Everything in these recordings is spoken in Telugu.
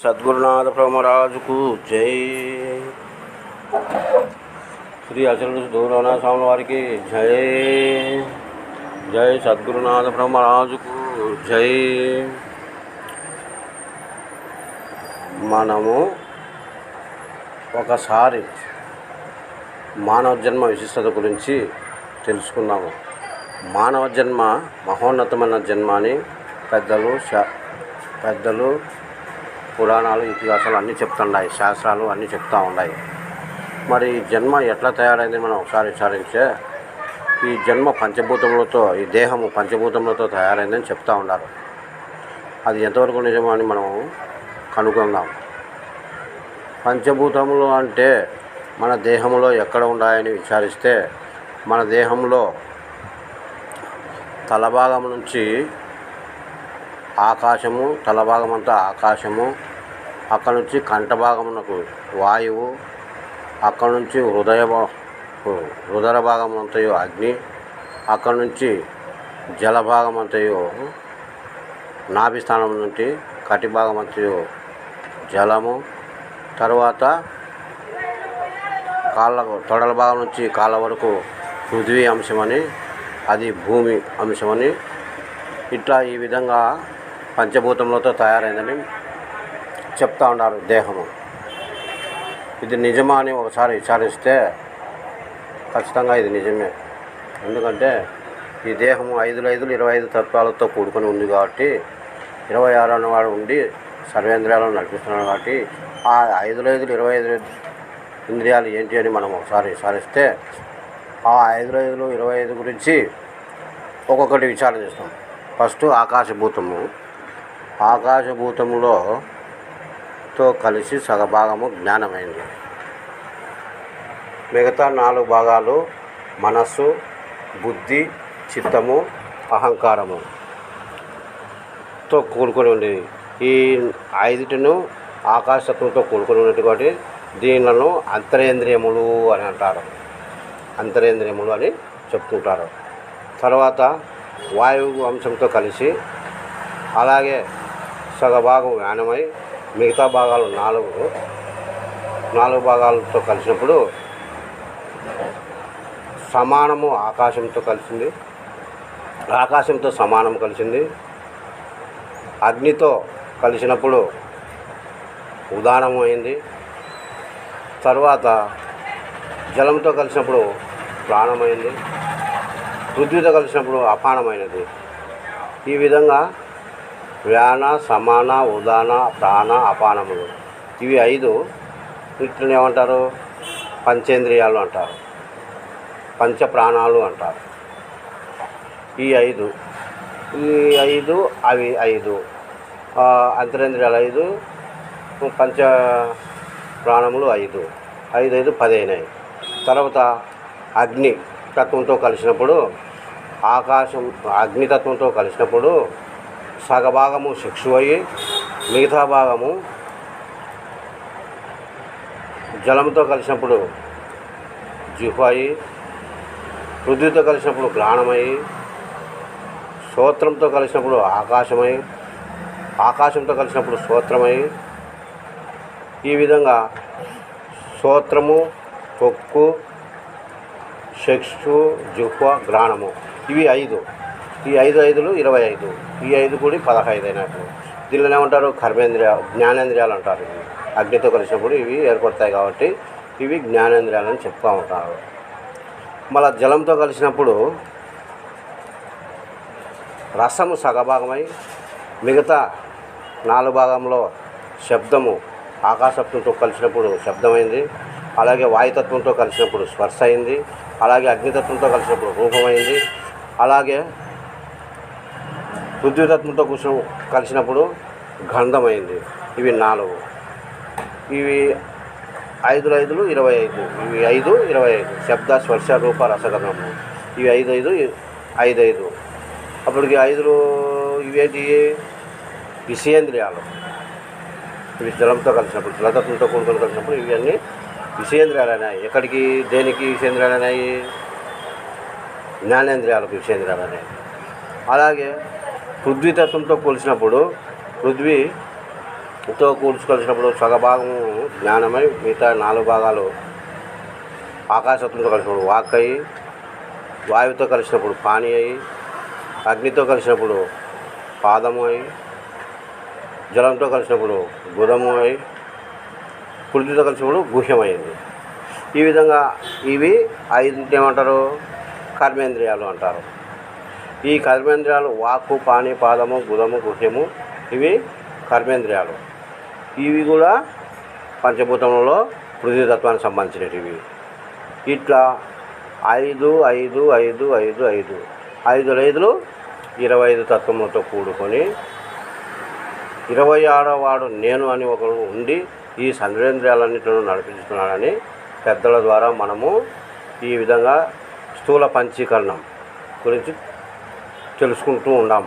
సద్గురునాథ బ్రహ్మరాజుకు జై. శ్రీ అచల దూరనాథ స్వామి వారికి జై. జై సద్గురునాథ బ్రహ్మరాజుకు జై. మనము ఒకసారి మానవ జన్మ విశిష్టత గురించి తెలుసుకున్నాము. మానవ జన్మ మహోన్నతమైన జన్మ అని పెద్దలు పెద్దలు పురాణాలు ఇతిహాసాలు అన్నీ చెప్తున్నాయి శాస్త్రాలు అన్నీ చెప్తూ ఉన్నాయి మరి ఈ జన్మ ఎట్లా తయారైంది మనం ఒకసారి విచారించే? ఈ జన్మ పంచభూతములతో ఈ దేహము పంచభూతములతో తయారైందని చెప్తూ ఉన్నారు. అది ఎంతవరకు నిజమో అని మనం కనుగొందాం. పంచభూతములు అంటే మన దేహంలో ఎక్కడ ఉన్నాయని విచారిస్తే మన దేహంలో తలభాగం నుంచి ఆకాశము తలభాగం అంతా ఆకాశము. అక్కడ నుంచి కంఠభాగమునకు వాయువు. అక్కడ నుంచి హృదయ భా- హృదయ భాగం అంతయో అగ్ని. అక్కడ నుంచి జలభాగం అంతయో నాభిస్థానం నుండి కటి భాగం జలము. తర్వాత కాళ్ళ తొడల భాగం నుంచి కాళ్ళ వరకు పృథ్వీ అంశమని అది భూమి అంశమని. ఇట్లా ఈ విధంగా పంచభూతములతో తయారైందని చెప్తా ఉన్నారు దేహము. ఇది నిజమా అని ఒకసారి విచారిస్తే ఖచ్చితంగా ఇది నిజమే. ఎందుకంటే ఈ దేహము ఐదులు ఐదులు ఇరవై ఐదు తత్వాలతో కూడుకొని ఉంది కాబట్టి ఇరవై ఆరు అన్నవాడు ఉండి సర్వేంద్రియాలను నడిపిస్తున్నాడు కాబట్టి ఆ ఐదులు ఐదులు ఇరవై ఐదు ఇంద్రియాలు ఏంటి అని మనం ఒకసారి విచారిస్తే ఆ ఐదులు ఐదులు ఇరవై ఐదు గురించి ఒక్కొక్కటి విచారణ చేస్తాం. ఫస్ట్ ఆకాశభూతము. ఆకాశభూతములో తో కలిసి సగభాగము జ్ఞానమైంది. మిగతా నాలుగు భాగాలు మనస్సు బుద్ధి చిత్తము అహంకారము తో కూడుకొని ఉండేవి. ఈ ఐదుటిను ఆకాశత్వంతో కూడుకొని ఉన్నట్టు కాబట్టి దీనిలను అంతరేంద్రియములు అని అంటారు. అంతరేంద్రియములు అని చెప్తుంటారు. తర్వాత వాయువు అంశంతో కలిసి అలాగే సగభాగం యానమై మిగతా భాగాలు నాలుగు. నాలుగు భాగాలతో కలిసినప్పుడు సమానము ఆకాశంతో కలిసింది. ఆకాశంతో సమానం కలిసింది. అగ్నితో కలిసినప్పుడు ఉదానము అయింది తర్వాత జలంతో కలిసినప్పుడు ప్రాణమైంది. పృథ్వీతో కలిసినప్పుడు అపానమైనది. ఈ విధంగా వ్యాన సమాన ఉదాన ప్రాణ అపానములు. ఇవి ఐదు వీటిని ఏమంటారు? పంచేంద్రియాలు అంటారు. పంచ ప్రాణాలు అంటారు. ఈ ఐదు. ఈ ఐదు అవి ఐదు. అంతరేంద్రియాలు ఐదు పంచ ప్రాణములు ఐదు. ఐదు ఐదు పది తర్వాత అగ్ని తత్వంతో కలిసినప్పుడు ఆకాశం అగ్నితత్వంతో కలిసినప్పుడు సగభాగము శిక్షు అయ్యి మిగతా భాగము జలంతో కలిసినప్పుడు జిహ్వాయి పృథ్వీతో కలిసినప్పుడు గ్రాణమై సూత్రంతో కలిసినప్పుడు ఆకాశమై ఆకాశంతో కలిసినప్పుడు సూత్రమై ఈ విధంగా సూత్రము పొక్కు శక్షు జుహ్వ గ్రాణము ఇవి ఐదు. ఈ ఐదు ఐదులు ఇరవై ఐదు. ఈ ఐదు కూడి పదహైదు అయినట్లు దీనిలో ఏమంటారు? కర్మేంద్రియ జ్ఞానేంద్రియాలు అంటారు. ఇవి అగ్నితో కలిసినప్పుడు ఇవి ఏర్పడతాయి కాబట్టి ఇవి జ్ఞానేంద్రియాలని అని చెప్తూ ఉంటారు. మళ్ళా జలంతో కలిసినప్పుడు రసము సగభాగమై మిగతా నాలుగు భాగంలో శబ్దము ఆకాశత్వంతో కలిసినప్పుడు శబ్దమైంది. అలాగే వాయుతత్వంతో కలిసినప్పుడు స్పర్శ అయింది. అలాగే అగ్నితత్వంతో కలిసినప్పుడు రూపమైంది. అలాగే పృథ్వీతత్వంతో కూర్చో కలిసినప్పుడు గంధమైంది. ఇవి నాలుగు. ఇవి ఐదులు ఐదులు ఇరవై ఐదు. ఇవి ఐదు ఇరవై ఐదు. శబ్ద స్పర్శ రూప రసగంధము. ఇవి ఐదు ఐదు ఐదు ఐదు. అప్పటికి ఐదులు ఇవేంటి విషయేంద్రియాలు. ఇవి జలంతో కలిసినప్పుడు జలతత్వంతో కూడుకొని కలిసినప్పుడు ఇవన్నీ విషయేంద్రియాలు అయినాయి ఎక్కడికి దేనికి విషయేంద్రియాలు అయినాయి జ్ఞానేంద్రియాలకు విషయేంద్రియాలు అయినాయి అలాగే పృథ్వీతత్వంతో కొలిసినప్పుడు పృథ్వీతో కూల్చుకొలిసినప్పుడు కూర్చుకొలిసినప్పుడు సగభాగము జ్ఞానమై మిగతా నాలుగు భాగాలు ఆకాశత్వంతో కలిసినప్పుడు వాక్ అయ్యి వాయువుతో కలిసినప్పుడు పాని అయ్యి అగ్నితో కలిసినప్పుడు పాదము అయి జలంతో కలిసినప్పుడు గుదము అయి పృథ్వీతో కలిసినప్పుడు గుహ్యమైంది. ఈ విధంగా ఇవి ఐదు ఏమంటారు? కర్మేంద్రియాలు అంటారు. ఈ కర్మేంద్రియాలు వాక్కు పాణి పాదము గుదము గుహ్యము ఇవి కర్మేంద్రియాలు. ఇవి కూడా పంచభూతంలో పృథ్వీతత్వానికి సంబంధించినవి ఇట్లా ఐదు ఐదు ఐదు ఐదు ఐదు. ఐదు ఐదులు ఇరవై ఐదు తత్వములతో కూడుకొని ఇరవై ఆరో వాడు నేను అని ఒకడు ఉండి ఈ సంగ్రేంద్రియాలన్నింటిని నడిపిస్తున్నాడని పెద్దల ద్వారా మనము ఈ విధంగా స్థూల పంచీకరణం గురించి తెలుసుకుంటూ ఉన్నాం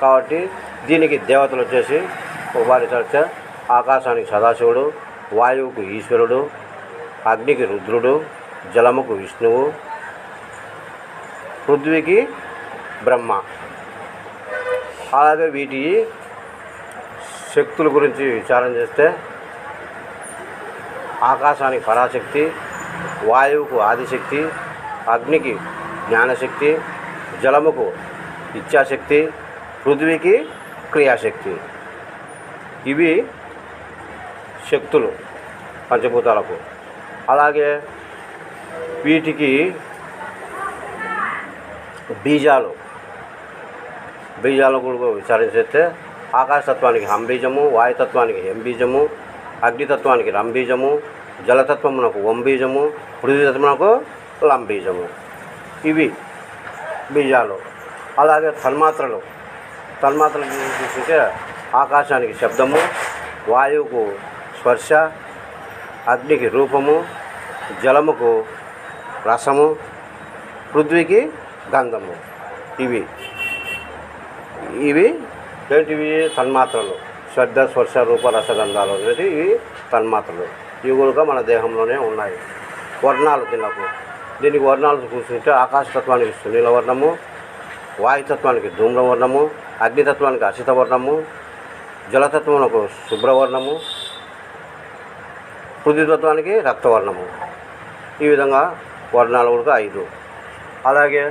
కాబట్టి దీనికి దేవతలు వచ్చేసి ఉపాధి చర్చ ఆకాశానికి సదాశివుడు వాయువుకు ఈశ్వరుడు అగ్నికి రుద్రుడు జలముకు విష్ణువు పృథ్వీకి బ్రహ్మ. అలాగే వీటి శక్తుల గురించి విచారం చేస్తే ఆకాశానికి పరాశక్తి వాయువుకు ఆదిశక్తి అగ్నికి జ్ఞానశక్తి జలముకు ఇచ్ఛాశక్తి పృథ్వీకి క్రియాశక్తి. ఇవి శక్తులు పంచభూతాలకు. అలాగే వీటికి బీజాలు. బీజాల కూడా విచారించేస్తే ఆకాశతత్వానికి హంబీజము వాయుతత్వానికి హెంబీజము అగ్నితత్వానికి రంబీజము జలతత్వమునకు వంబీజము పృథ్వీతత్వమునకు లంబీజము ఇవి బీజాలు అలాగే తన్మాత్రలు. తన్మాత్రలు చూసుకుంటే ఆకాశానికి శబ్దము వాయువుకు స్పర్శ అగ్నికి రూపము జలముకు రసము పృథ్వీకి గంధము. ఇవి. ఇవి ఏంటివి? తన్మాత్రలు. శ్రద్ధ స్పర్శ రూప రసగంధాలు అనేది ఇవి తన్మాత్రలు. ఇవి కూడా మన దేహంలోనే ఉన్నాయి. వర్ణాలు తినకు దీనికి వర్ణాలు చూస్తుంటే ఆకాశతత్వానికి సునీల వర్ణము వాయుతత్వానికి ధూమ్రవర్ణము అగ్నితత్వానికి అసిత వర్ణము జలతత్వమునకు శుభ్రవర్ణము పృథ్వీతత్వానికి రక్తవర్ణము. ఈ విధంగా వర్ణాలు కూడా ఐదు. అలాగే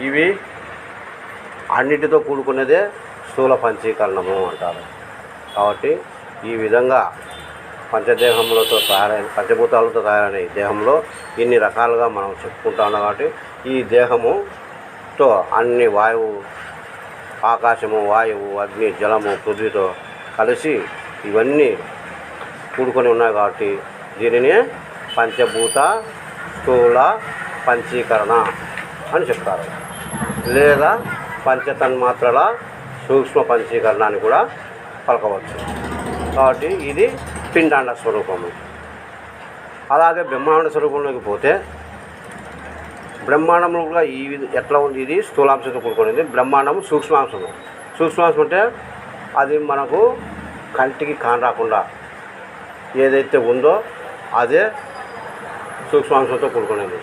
ఇవి అన్నిటితో కూడుకున్నదే స్థూల పంచీకరణము అంటారు. కాబట్టి ఈ విధంగా పంచదేహములతో తయారైన పంచభూతాలతో తయారైన ఈ దేహంలో ఇన్ని రకాలుగా మనం చెప్పుకుంటా ఉన్నాం కాబట్టి ఈ దేహముతో అన్ని వాయువు ఆకాశము వాయువు అగ్ని జలము పృథ్వీతో కలిసి ఇవన్నీ కూడుకొని ఉన్నాయి కాబట్టి దీనిని పంచభూత స్థూల పంచీకరణ అని చెప్తారు. లేదా పంచతన్మాత్రల సూక్ష్మ పంచీకరణ అని కూడా పలకవచ్చు. కాబట్టి ఇది పిండాండ స్వరూపము. అలాగే బ్రహ్మాండ స్వరూపంలోకి పోతే బ్రహ్మాండంలో కూడా ఈ విధ- ఎట్లా ఉంది ఇది? స్థూలాంశంతో కూడుకునేది బ్రహ్మాండం సూక్ష్మాంశము. సూక్ష్మాంశం అంటే అది మనకు కంటికి కానరాకుండా ఏదైతే ఉందో అదే సూక్ష్మాంశంతో కూడుకునేది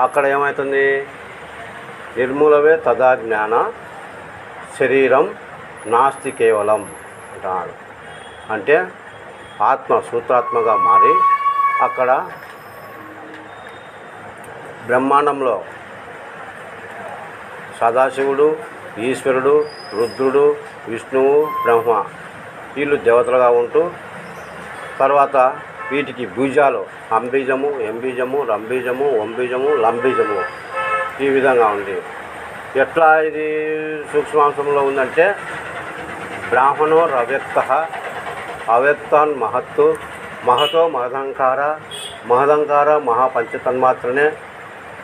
అక్కడ ఏమవుతుంది నిర్మూలమే తదా జ్ఞాన శరీరం నాస్తి కేవలం అంటాడు. అంటే ఆత్మ సూత్రాత్మగా మారి అక్కడ బ్రహ్మాండంలో సదాశివుడు ఈశ్వరుడు రుద్రుడు విష్ణువు బ్రహ్మ వీళ్ళు దేవతలుగా ఉంటూ తర్వాత వీటికి బీజాలు అంబీజము ఎంబీజము రంబీజము ఒంబీజము లంబీజము ఈ విధంగా ఉంది. ఎట్లా ఇది సూక్ష్మాంశంలో ఉందంటే బ్రాహ్మణో రవ్యక్త అవ్యక్తాన్ మహత్తు మహతో మహదంకార మహదంకార మహాపంచతన్మాత్రనే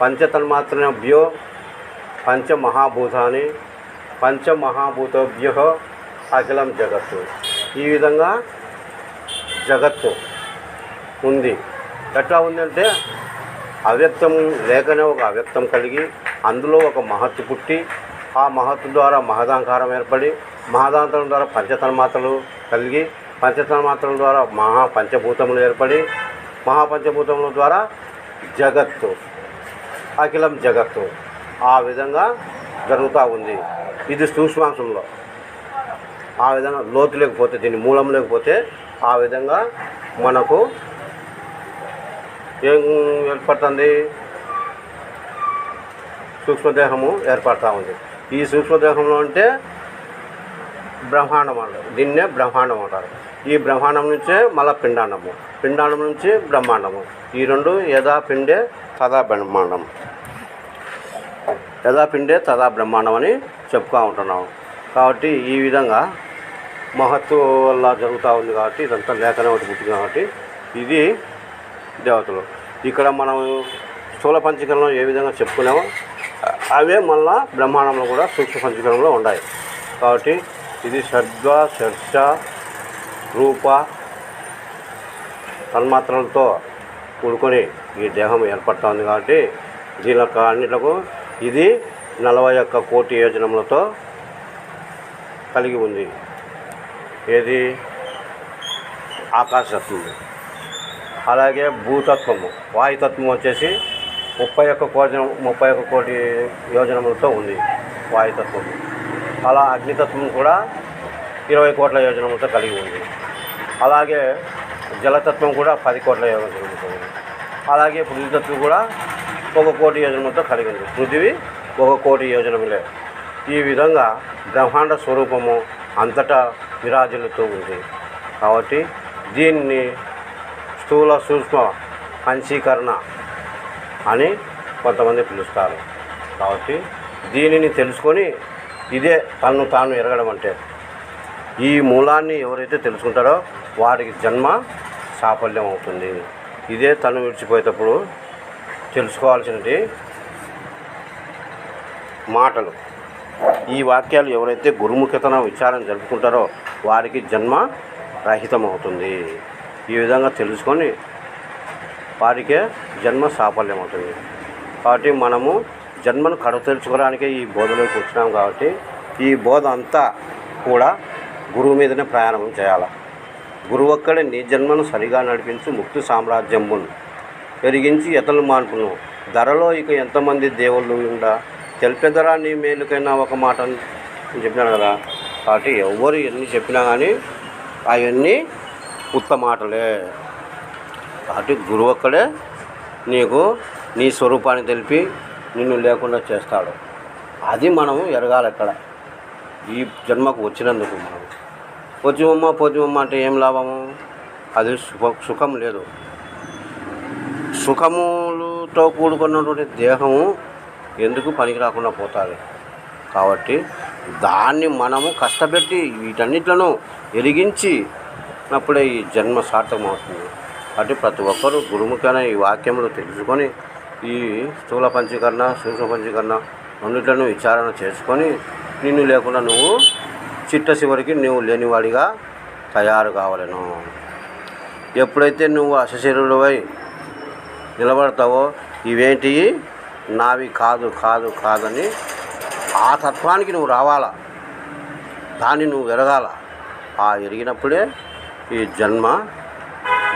పంచతన్మాత్రభ్యో పంచమహాభూతాన్ని పంచమహాభూతభ్యో అఖిలం జగత్తు ఈ విధంగా జగత్తు ఉంది. ఎట్లా ఉందంటే అవ్యక్తం లేకనే ఒక అవ్యక్తం కలిగి అందులో ఒక మహత్తు పుట్టి ఆ మహత్తు ద్వారా మహదాంకారం ఏర్పడి మహదాంతరం ద్వారా పంచతన్మాత్రలు కలిగి పంచతన్మాత్రల ద్వారా మహా పంచభూతములు ఏర్పడి మహాపంచభూతముల ద్వారా జగత్తు అఖిలం జగత్తు ఆ విధంగా జరుగుతూ ఉంది. ఇది సూక్ష్మాంశంలో. ఆ విధంగా లోతు లేకపోతే దీని మూలం లేకపోతే ఆ విధంగా మనకు ఏం ఏర్పడుతుంది? సూక్ష్మదేహము ఏర్పడుతూ ఉంది. ఈ సూక్ష్మదేహంలో అంటే బ్రహ్మాండం అంటారు దీన్నే బ్రహ్మాండం అంటారు ఈ బ్రహ్మాండం నుంచే మళ్ళా పిండాండము. పిండాండం నుంచి బ్రహ్మాండము. ఈ రెండు యథా పిండే తదా బ్రహ్మాండం. యథా పిండే తదా బ్రహ్మాండం అని చెప్పుకో ఉంటున్నాం కాబట్టి ఈ విధంగా మహత్వ వల్ల జరుగుతూ ఉంది కాబట్టి ఇదంతా లేఖనే ఒకటి పుట్టింది కాబట్టి ఇది దేవతలు. ఇక్కడ మనం స్థూల పంచకరణలో ఏ విధంగా చెప్పుకున్నామో అవే మళ్ళా బ్రహ్మాండంలో కూడా సూక్ష్మ పంచకరణలో ఉన్నాయి. కాబట్టి ఇది షడ్వ షర్ష రూప తన్మాత్రలతో కూడుకొని ఈ దేహం ఏర్పడుతుంది కాబట్టి దీని యొక్క అన్నిట్లకు ఇది నలభై ఒక్క కోటి యోజనములతో కలిగి ఉంది. ఏది? ఆకాశతత్వం అలాగే భూతత్వము. వాయుతత్వం వచ్చేసి ముప్పై ఒక్క కోటి ముప్పై ఒక్క కోటి యోజనములతో ఉంది వాయుతత్వం అలా అగ్నితత్వం కూడా ఇరవై కోట్ల యోజనముతో కలిగి ఉంది. అలాగే జలతత్వం కూడా పది కోట్ల యోజనముతో ఉంది. అలాగే పృథ్వీతత్వం కూడా ఒక కోటి యోజనముతో కలిగి ఉంది. పృథివీ ఒక కోటి యోజనములే. ఈ విధంగా బ్రహ్మాండ స్వరూపము అంతటా విరాజులతో ఉంది. కాబట్టి దీన్ని స్థూల సూక్ష్మ పంచీకరణ అని కొంతమంది పిలుస్తారు. కాబట్టి దీనిని తెలుసుకొని ఇదే తను తాను ఎరగడం అంటే. ఈ మూలాన్ని ఎవరైతే తెలుసుకుంటారో వారికి జన్మ సాఫల్యం అవుతుంది. ఇదే తను విడిచిపోయేటప్పుడు తెలుసుకోవాల్సినది మాటలు. ఈ వాక్యాలు ఎవరైతే గురుముఖతన విచారం జరుపుకుంటారో వారికి జన్మ రహితం అవుతుంది ఈ విధంగా తెలుసుకొని వారికే జన్మ సాఫల్యం అవుతుంది కాబట్టి మనము జన్మను కడతెలుచుకోవడానికే ఈ బోధలోకి వచ్చినాం కాబట్టి ఈ బోధ అంతా కూడా గురువు మీదనే ప్రయాణం చేయాలి. గురువు ఒక్కడే నీ జన్మను సరిగా నడిపించి ముక్తి సామ్రాజ్యమును పెరిగించి ఎతలు మాన్పును ధరలో ఇక ఎంతమంది దేవుళ్ళు ఉండా? తెలిపెదరా నీ మేలుకైనా ఒక మాట అని చెప్పినాను కదా. కాబట్టి ఎవరు ఎన్ని చెప్పినా కానీ అవన్నీ ఉత్త మాటలే. కాబట్టి గురువు ఒక్కడే నీకు నీ స్వరూపాన్ని తెలిపి నిన్ను లేకుండా చేస్తాడు. అది మనము ఎరగాలి ఎక్కడ? ఈ జన్మకు వచ్చినందుకు మనం పొద్దుమమ్మ పొద్దుమమ్మ అంటే ఏం లాభము? అది సుఖ సుఖం లేదు. సుఖములతో కూడుకున్నటువంటి దేహము ఎందుకు పనికి రాకుండా పోతుంది? కాబట్టి దాన్ని మనము కష్టపెట్టి వీటన్నిట్లను ఎరిగించి అప్పుడే ఈ జన్మ సార్థకం అవుతుంది కాబట్టి ప్రతి ఒక్కరూ గురుముఖైన ఈ వాక్యములు తెలుసుకొని ఈ స్థూల పంచీకరణ సూక్ష్మ పంచీకరణ రెండిట్లను విచారణ చేసుకొని నిన్ను లేకుండా నువ్వు చిట్ట చివరికి నువ్వు లేనివాడిగా తయారు కావలను. ఎప్పుడైతే నువ్వు అశశరీరుడివై నిలబడతావో ఇవేంటి? నావి కాదు కాదు కాదని ఆ తత్వానికి నువ్వు రావాలా? దాన్ని నువ్వు ఎరగాల? ఆ ఎరిగినప్పుడే ఈ జన్మ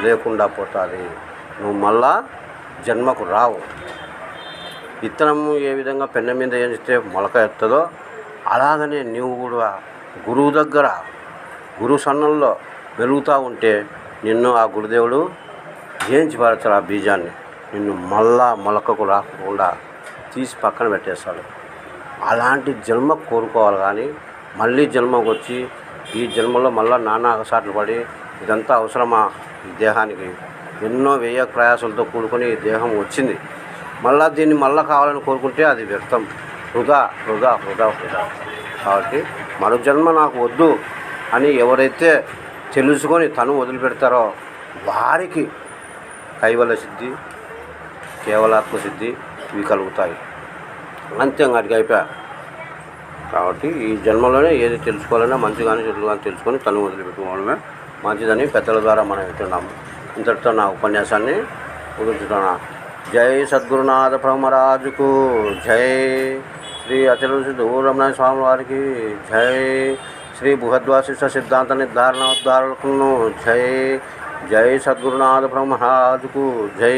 లేకుండా పోతుంది. నువ్వు మళ్ళా జన్మకు రావు. విత్తనము ఏ విధంగా పెన్న మీద వేస్తే మొలక ఎత్తదో అలాగనే నీవు కూడా గురువు దగ్గర గురు సన్నంలో వెలుగుతూ ఉంటే నిన్ను ఆ గురుదేవుడు జయించి పడతాడు ఆ బీజాన్ని. నిన్ను మళ్ళా మొలకకు రాకుండా తీసి పక్కన పెట్టేస్తాడు. అలాంటి జన్మ కోరుకోవాలి కానీ మళ్ళీ జన్మకు వచ్చి ఈ జన్మలో మళ్ళీ నానా అగసాట్లు పడి ఇదంతా అవసరమా? ఈ దేహానికి ఎన్నో వ్యయ ప్రయాసాలతో కూడుకొని దేహం వచ్చింది. మళ్ళా దీన్ని మళ్ళా కావాలని కోరుకుంటే అది వ్యర్థం. వృధా వృధా వృధా వృధా. కాబట్టి మరో జన్మ నాకు వద్దు అని ఎవరైతే తెలుసుకొని తను వదిలిపెడతారో వారికి కైవల సిద్ధి కేవలాత్మ సిద్ధి ఇవి కలుగుతాయి. అంతే అడిగి అయిపోయా కాబట్టి ఈ జన్మలోనే ఏది తెలుసుకోవాలన్నా మంచి కానీ చెడు కానీ తెలుసుకొని తను వదిలిపెట్టుకోవడమే మంచిదని పెద్దల ద్వారా మనం వింటున్నాము. ఇంతటితో నా ఉపన్యాసాన్ని ముగించుతున్నా జై సద్గురునాథ బ్రహ్మరాజుకు జై శ్రీ అచల దూరమణ స్వామి వారికి జై శ్రీ బృహద్వాసిష్ట సిద్ధాంత నిర్ధారణ ఉద్ధారకులను జై జై సద్గురునాథ బ్రహ్మరాజుకు జై